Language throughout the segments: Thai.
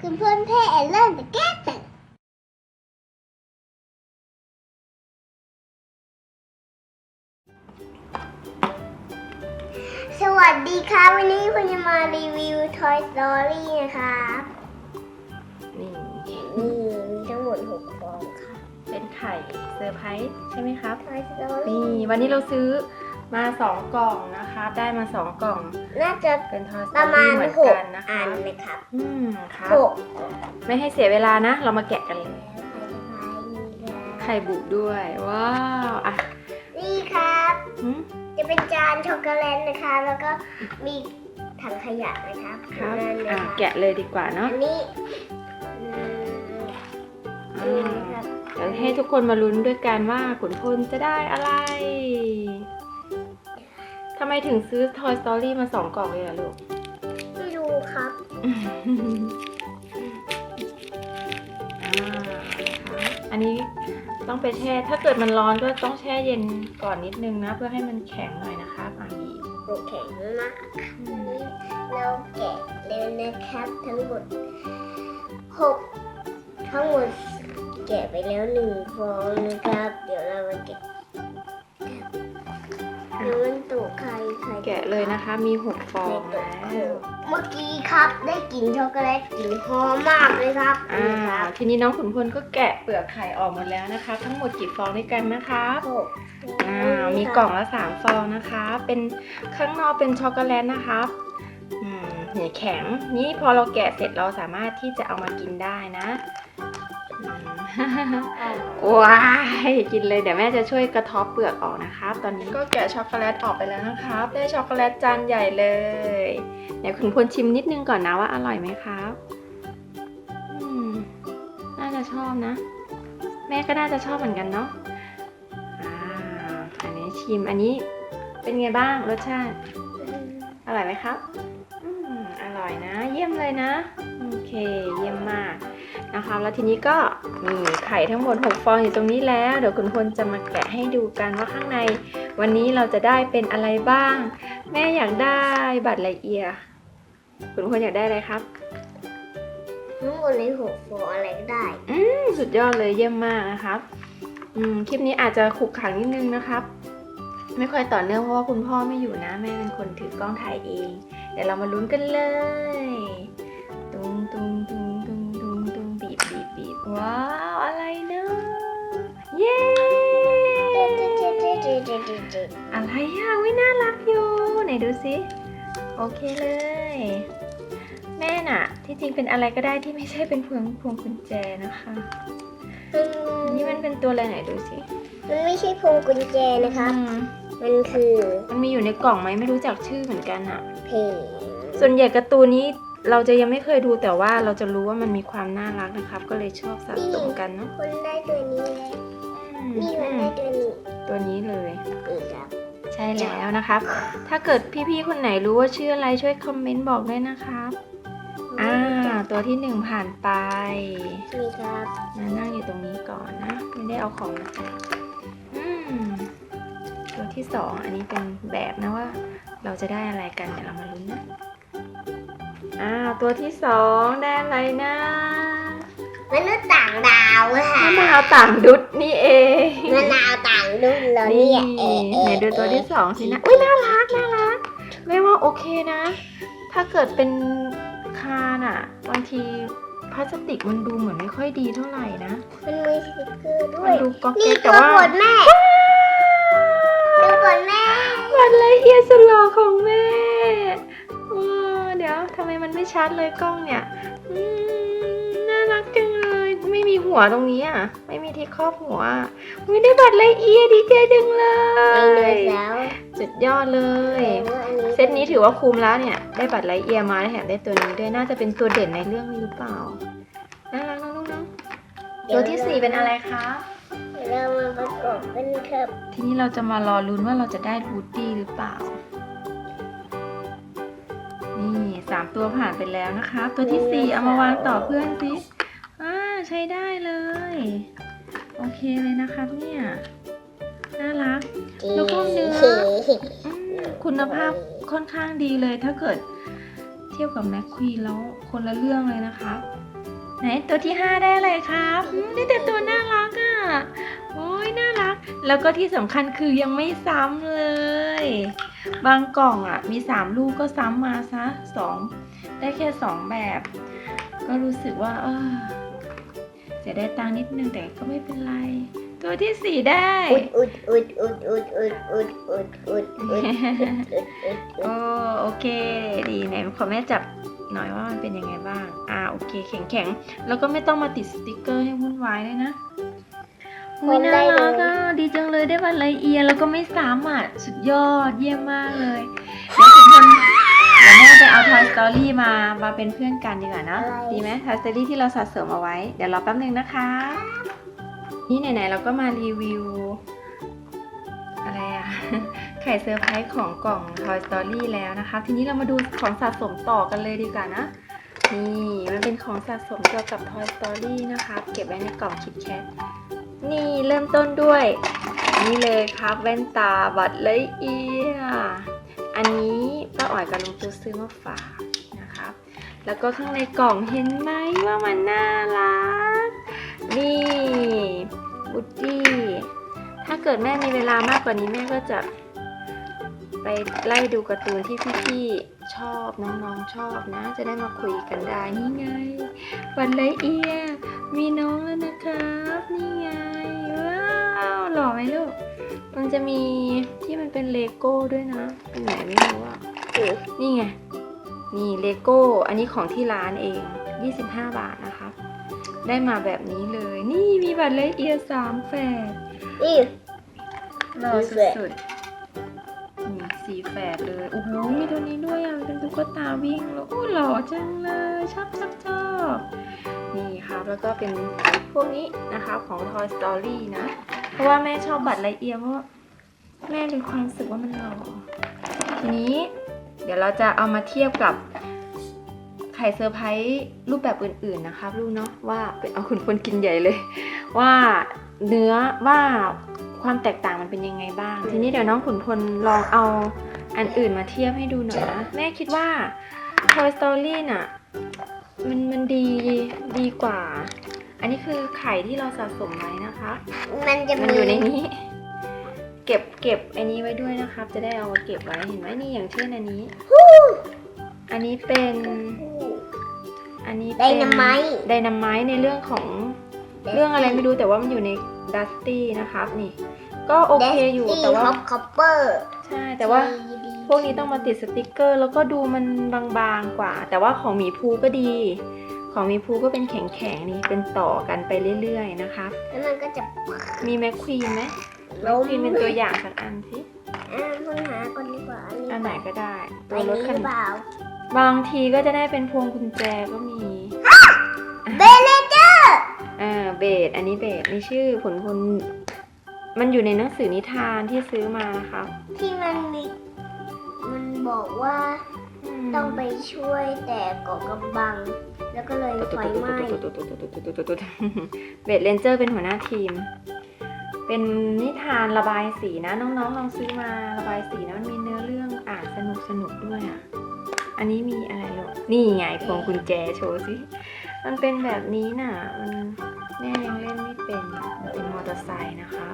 คุณเพื่อนเพ่เริ่มจะแก้ตึกสวัสดีครับวันนี้คุณจะมารีวิว Toy Story นะครับนี่นี่มีทั้งหมด6ฟองค่ะ เป็นไข่เซอร์ไพรส์ใช่ไหมครับ Toy Story นี่วันนี้เราซื้อ มาสองกล่องนะครับได้มาสองกล่อง น่าจะเป็นทอสประมาณเหมือนหกกันนะคะอันนะครับอืมครับหกไม่ให้เสียเวลานะ เรามาแกะกันเลย ไข่บุด้วย ว้าวอะนี่ครับ หืม จะเป็นจานช็อกโกแลตนะคะ แล้วก็มีถังขยะนะครับครับ นั่นนะอะคะแกะเลยดีกว่าเนาะอันนี้อืมอ่นี่านะครับ เดี๋ยวให้ทุกคนมาลุ้นด้วยกันว่าขุนพลจะได้อะไร ทำไมถึงซื้อ Toy Story มาสองกล่องเลยล่ะลูก ไม่รู้ครับ อ่านะคะอันนี้ต้องไปแช่ ถ้าเกิดมันร้อนก็ต้องแช่เย็นก่อนนิดนึงนะ เพื่อให้มันแข็งหน่อยนะคะอ่าบีบโอเคมากเราแกะเลยนะครับทั้งหมดหกทั้งหมดแกะไปแล้วหนึ่งฟองนะครับ เดี๋ยวเรามาแกะ เดี๋ยวมันตกใครใครแกะเลยนะคะ มีหกฟองแล้วเมื่อกี้ครับได้กลิ่นช็อกโกแลตกลิ่นหอมมากเลยครับอ่านี่ครับทีนี้น้องขุนพลก็แกะเปลือกไข่ออกหมดแล้วนะคะ ทั้งหมดกี่ฟองด้วยกันนะคะหกอ่ามีกล่องละสามฟองนะคะ เป็นข้างนอกเป็นช็อกโกแลตนะคะอืมเนี่ยแข็ง นี่พอเราแกะเสร็จเราสามารถที่จะเอามากินได้นะอืม ว้ายกินเลยเดี๋ยวแม่จะช่วยกระเทบเปลือกออกนะครับ ตอนนี้ก็แกะช็อกโกแลตออกไปแล้วนะครับ ได้ช็อกโกแลตจานใหญ่เลยเดี๋ยวคุณพลชิมนิดนึงก่อนนะว่าอร่อยไหมครับอืมน่าจะชอบนะ แม่ก็น่าจะชอบเหมือนกันเนาะอ่าอันนี้ชิมอันนี้เป็นไงบ้างรสชาติอร่อยไหมครับอืมอร่อยนะ เยี่ยมเลยนะ โอเค เยี่ยมมาก นะคะ แล้วทีนี้ก็มีไข่ทั้งหมด 6 ฟองอยู่ตรงนี้แล้ว เดี๋ยวคุณพลจะมาแกะให้ดูกันว่าข้างใน วันนี้เราจะได้เป็นอะไรบ้าง แม่อยากได้บัตรละเอียดคุณพลอยากได้อะไรครับทั้งหมดในหกฟองอะไรก็ได้ อืมสุดยอดเลยเยี่ยมมากนะครับ อืมคลิปนี้อาจจะขรุกขังนิดนึงนะครับ ไม่ค่อยต่อเนื่องเพราะว่าคุณพ่อไม่อยู่นะ แม่เป็นคนถือกล้องถ่ายเอง เดี๋ยวเรามาลุ้นกันเลย ตุงตุงตุงตุงตุงตุง บีบบีบบีบว้าว อะไรเนอะเย้อะไรอะวิน่ารักอยู่ไหนดูสิโอเคเลย แม่น่ะ ที่จริงเป็นอะไรก็ได้ที่ไม่ใช่เป็นพวงพวงกุญแจนะคะ นี่มันเป็นตัวอะไรไหนดูสิมันไม่ใช่พวงกุญแจนะครับอืมมันคือ มันมีอยู่ในกล่องไหมไม่รู้จักชื่อเหมือนกันอะเพลงส่วนใหญ่การ์ตูนนี้ เราจะยังไม่เคยดูแต่ว่าเราจะรู้ว่ามันมีความน่ารักนะครับ ก็เลยชอบสะสมกันเนาะคนได้ตัวนี้แล้วอืมนี่มันได้ตัวนี้ตัวนี้เลยอีกครับใช่แล้วนะครับ ถ้าเกิดพี่ๆคนไหนรู้ว่าชื่ออะไรช่วยคอมเมนต์บอกด้วยนะครับอ่าตัวที่หนึ่งผ่านไปนี่ครับมานั่งอยู่ตรงนี้ก่อนนะไม่ได้เอาของมาใส่อืมตัวที่สองอันนี้เป็นแบบนะว่า เราจะได้อะไรกันเดี๋ยวเรามาลุ้นนะ อ่าตัวที่สองได้อะไรนะมนุษย์ต่างดาวค่ะมะนาวต่างดุดนี่เองมะนาวต่างรุ่นแล้วนี่เนี่ยเอะเอะไหนดูตัวที่สองสินะอุ้ยน่ารักน่ารักไม่ว่าโอเคนะ ถ้าเกิดเป็นคานอะบางทีพลาสติกมันดูเหมือนไม่ค่อยดีเท่าไหร่นะมันมีสติกเกอร์ด้วมันยดูก๊อกนี่แก๊กตัแต่วว่าบทแม่ ตัวบทแม่ วันละเอียดสุดหล่อของแม่ว้าวเดี๋ยวทำไมมันไม่ชัดเลยกล้องเนี่ยอืมน่ารักจังเลย ไม่มีหัวตรงนี้อะ ไม่มีที่ครอบหัวไม่ได้บัตรละเอียดดีใจจังเลไอ้เนื้ยอแล้วสุดยอดเลยอันนี้เซตนี้ถือว่าคุ้มแล้วเนี่ย ได้บัตรไลท์เอียร์มาแถมได้ตัวนี้ด้วย น่าจะเป็นตัวเด่นในเรื่องนี้หรือเปล่า น่ารักน้องๆเนอะตัวที่สี่เป็นอะไรคะเดี๋ยวเรามาประกอบกันครับ ทีนี้เราจะมารอลุ้นว่าเราจะได้วูดดี้หรือเปล่า นี่สามตัวผ่านไปแล้วนะคะ ตัวที่สี่เอามาวางต่อเพื่อนสิอ่าใช้ได้เลย โอเคเลยนะคะเนี่ยน่ารักแล้วก็เนื้ออืมคุณภาพค่อนข้างดีเลยถ้าเกิดเทียบกับแม็กควีนแล้วคนละเรื่องเลยนะครับไหนตัวที่5ได้อะไรครับอืมได้แต่ตัวน่ารักอะ่ะโอ้ยน่ารัก แล้วก็ที่สำคัญคือยังไม่ซ้ำเลย บางกล่องอะ่ะ มี 3 ลูกก็ซ้ำมาซะสองได้แค่ 2 แบบ ก็รู้สึกว่า เออเสียได้ตังค์นิดนึงแต่ก็ไม่เป็นไร ตัวที่ 4 ได้อุดอุดอุดอุดอุดอุดอุดอุดอุดอุดอุดอุดอุดโอ้โอเค ดีไหนขอแม่จับหน่อยว่ามันเป็นยังไงบ้าง อ่าโอเคแข็งแข็งๆแล้วก็ไม่ต้องมาติดสติกเกอร์ให้วุ่นวายเลยนะ อุ้ยน่ารักอะดีจังเลยได้วันละเอียดแล้วก็ไม่ซ้ำอะ สุดยอดเยี่ยมมากเลยเดี๋ยวทุกคนเดี๋ยวแม่ไปเอา Toy Story มามาเป็นเพื่อนกันดีกว่านะดีไหม Toy Story ที่เราสะสมเอาไว้ เดี๋ยวรอแป๊บนึงนะคะ นี่ไหนๆเราก็มารีวิว อะไรอะไข่เซอร์ไพรส์ของกล่อง Toy Story แล้วนะคะ ทีนี้เรามาดูของสะสมต่อกันเลยดีกว่านะ นี่มันเป็นของสะสมเกี่ยวกับ Toy Story นะคะ เก็บไว้ในกล่องคิดแคท นี่เริ่มต้นด้วย นี่เลยครับแว่นตาบัตรละเอีย อันนี้ป้าอ๋อยกับลุงตูซื้อมาฝากนะครับ แล้วก็ข้างในกล่องเห็นไหมว่ามันน่ารัก นี่บูดดี้ ถ้าเกิดแม่มีเวลามากกว่านี้แม่ก็จะไปไล่ดูการ์ตูนที่พี่ๆชอบน้องๆชอบนะ จะได้มาคุยกันได้นี่ไงบันไลเอีย มีน้องแล้วนะครับ นี่ไง ว้าวหล่อไหมลูก มันจะมีที่มันเป็นเลโก้ด้วยนะเป็นไหนไม่รู้อะนี่ไง นี่เลโก้ อันนี้ของที่ร้านเอง 25 บาทนะครับ ได้มาแบบนี้เลย นี่มีบัตรละเอียดสามแฝดนี่หล่อสีแฝดสุดๆนี่สีแฝดเลย โอ้โห มีตัวนี้ด้วยอะ เป็นตุ๊กตาวิ่งแล้วโอ้หล่อจังเลย ชอบชอบชอบนี่ครับ แล้วก็เป็นพวกนี้นะคะของ Toy Story นะ เพราะว่าแม่ชอบบัตรละเอียเพราะว่าแม่มีความรู้สึกว่ามันหล่อทีนี้เดี๋ยวเราจะเอามาเทียบกับไข่เซอร์ไพรส์รูปแบบอื่นๆนะครับลูกเนาะว่าเป็นเอาคุณคนกินใหญ่เลย ว่าเนื้อว่าความแตกต่างมันเป็นยังไงบ้าง ทีนี้เดี๋ยวน้องขุนพลลองเอาอันอื่นมาเทียบให้ดูหน่อยนะ แม่คิดว่า Toy Story น่ะ มันมันดีดีกว่า อันนี้คือไข่ที่เราสะสมไว้นะคะ มันจะมันมีอยู่ในนี้ เก็บเก็บอันนี้ไว้ด้วยนะครับ จะได้เอามาเก็บไว้เห็นไหมนี่อย่างเช่นอันนี้ อันนี้เป็น อันนี้ไดนาไมต์ไดนาไมต์ในเรื่องของเรื่องอะไรไม่รู้แต่ว่ามันอยู่ในดัสตี้นะครับนี่ ก็โอเคอยู่แต่ว่าฮอปคอปเปอร์ ใช่แต่ว่า พวกนี้ต้องมาติดสติกเกอร์ แล้วก็ดูมันบางๆกว่า แต่ว่าของหมีภูก็ดี ของหมีภูก็เป็นแข็งๆนี่เป็นต่อกันไปเรื่อยๆนะคะ แล้วมันก็จะมีแมคควีนไหมแมคควีนเป็นตัวอย่างสักอันสิอ่าคุณหาก่อนดีกว่าอันนี้อันไหนก็ได้ไปตัวรถนี้คัหนรือเปล่าบางทีก็จะได้เป็นพวงกุญแจก็มีเบลเจอร์อ่าเบสอันนี้เบสนี่ชื่อผลพลมันอยู่ในหนังสือนิทานที่ซื้อมานะคะที่มันมีมัน บอกว่ามต้องไปช่วยแต่เกาะกำบัง แล้วก็เลยไฟไหม้เบสเลนเจอร์เป็นหัวหน้าทีม เป็นนิทานระบายสีนะ น้องๆลองซื้อมาระบายสีนะมันมีเนื้อเรื่องอ่านสนุกสนุกด้วยอะอันนี้มีอะไรหรอนี่ไงพวงกุญแจโชว์สิ มันเป็นแบบนี้น่ะ มันแม่ยังเล่นไม่เป็นอะมันเป็นมอเตอร์ไซค์นะคะ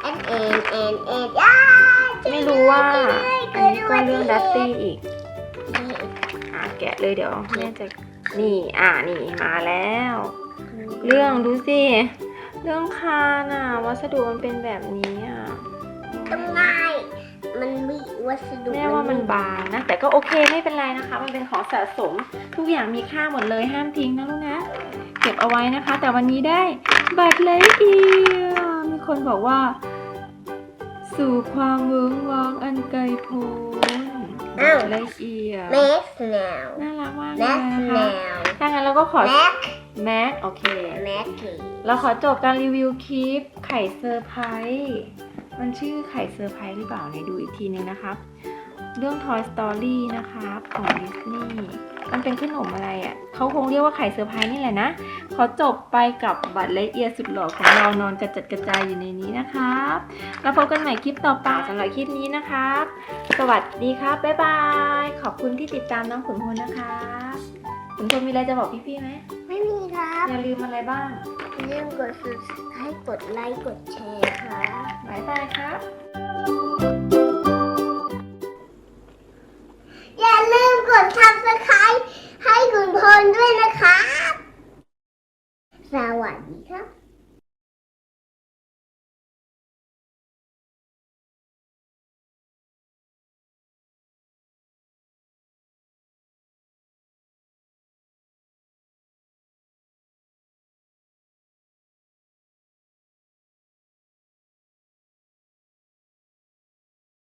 แอนเอ็นเอ็นเอ็นอ้าไม่รู้ว่า อันนี้ก็เรื่องดัตตี้อีกอะแกะเลยเดี๋ยวแม่จะนี่อ่านี่มาแล้ว เรื่องดูสิเรื่องคานอะวัสดุมันเป็นแบบนี้อะต้องง่ายมันมีวัสดุแม่ว่ามันบางนะ แต่ก็โอเคไม่เป็นไรนะคะ มันเป็นของสะสมทุกอย่างมีค่าหมดเลยห้ามทิ้งนะลูกนะ เก็บเอาไว้นะคะ แต่วันนี้ได้บัตรละเอียดมีคนบอกว่า สู่ความเวิ้งว้างอันไกลโพ้นบัตรละเอียดแม็กแนวน่ารักมากเลแม็ยกนะแนคะวถ้างั้นเราก็ขอแม็กแม็กโอเคแม็กทีเราขอจบการรีวิวคลิปไข่เซอร์ไพรส์มันชื่อไข่เซอร์ไพรส์หรือเปล่าไหนดูอีกทีนึงนะครับ เรื่อง Toy Story นะครับของดิสนีย์ มันเป็นขนมอะไรอะ่ะเขาคงเรียกว่าไข่เซอร์ไพรส์นี่แหละนะ ขอจบไปกับบัตรละเอียดสุดหล่อของเรานอนกระจัดกระจายอยู่ในนี้นะครับแล้วพบกันใหม่คลิปต่อไปสำหรับคลิปนี้นะครับ สวัสดีครับ บ๊ายบาย ขอบคุณที่ติดตามน้องขุนพลนะครับขุนพลมีอะไรจะบอกพี่ๆไหมไม่มีครับ อย่าลืมอะไรบ้างอย่าลืมกด subscribe กดไลค์ กดแชร์ครับบ๊ายบายครับ